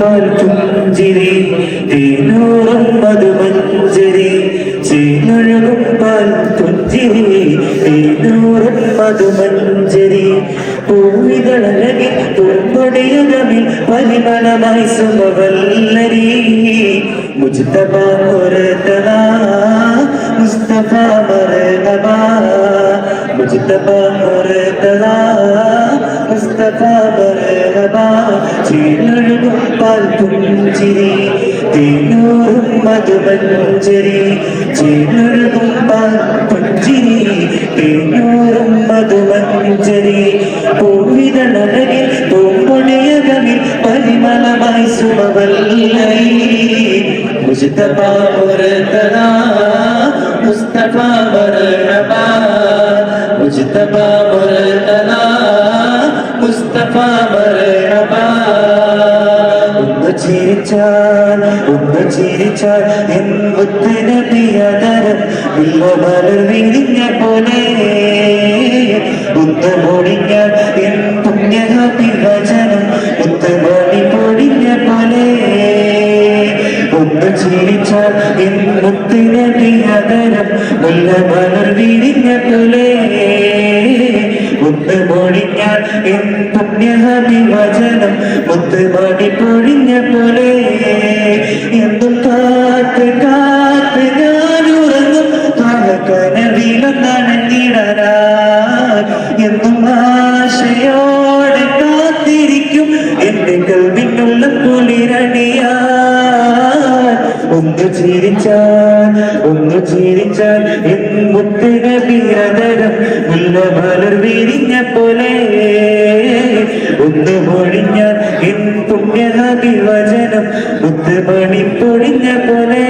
പാൽ പുഞ്ചിരി തേനൂറും മധുമഞ്ചരി ചേനൊഴുകും പാൽ പുഞ്ചിരി. തേനൂറും മധുമഞ്ചരി പൂവികളഴകി പൂമ്പൊടിയുകമിൽ പരിമളമായി സുമവല്ലരി. മുജ്തബ മുർത്തബ മുസ്തഫ മർത്തബ മുജ്തബ മുർത്തബ മുസ്തഫ മർഹബ ചേനൊഴുകും പാൽ പുഞ്ചിരി തേനൂറും മധുമഞ്ചരി ചേനൊഴുകും പാൽ പുഞ്ചിരി തേനൂറും മധുമഞ്ചരി പൂവിതളകിൽ പൂമ്പൊടിയകമിൽ പരിമളമായി സുമവല്ലരി മുസ്തഫ മുർത്തദ മുസ്തഫ മർഹബ മുസ്തഫ മുർത്തദ മുസ്തഫ മർഹബ ഒന്ന് ചിരിച്ചാൽ ഒന്ന് ചിരിച്ചാൽ എൻ മുത്തനബിയതരം വില്ലമലർ വിരിഞ്ഞ പോലെ. ഒന്ന് പൊടിഞ്ഞാൽ എൻ പുണ്യഹബി വചനം മണി പൊടിഞ്ഞ പോലെ. ഒന്ന് ചിരിച്ചാൽ എൻ മുത്തനബിയതരം വില്ലമലർ വിരിഞ്ഞ പോലെ. ഒന്ന് പൊടിഞ്ഞാൽ എൻ പുണ്യഹബി വചനം മുത്ത് മണി പൊഴിഞ്ഞ പോലെ. എന്തും കാത്ത് കാത്ത് ഞാനുറങ്ങും. ഉറങ്ങും നനഞ്ഞിടരാ എന്നും ആശയോടെ കാത്തിരിക്കും. എന്റെ കൽവിനുള്ള കുളിരണിയാ ഒന്ന് ചിരിച്ചാൽ ഒന്ന് ചിരിച്ചാൽ എൻ മുത്തുനബിയതരം മുല്ലമലർ വിരിഞ്ഞ പോലെ. ഒന്ന് പൊഴിഞ്ഞാൽ എൻ പുണ്യനബി വചനം മുത്തുമണി പൊഴിഞ്ഞ പോലെ.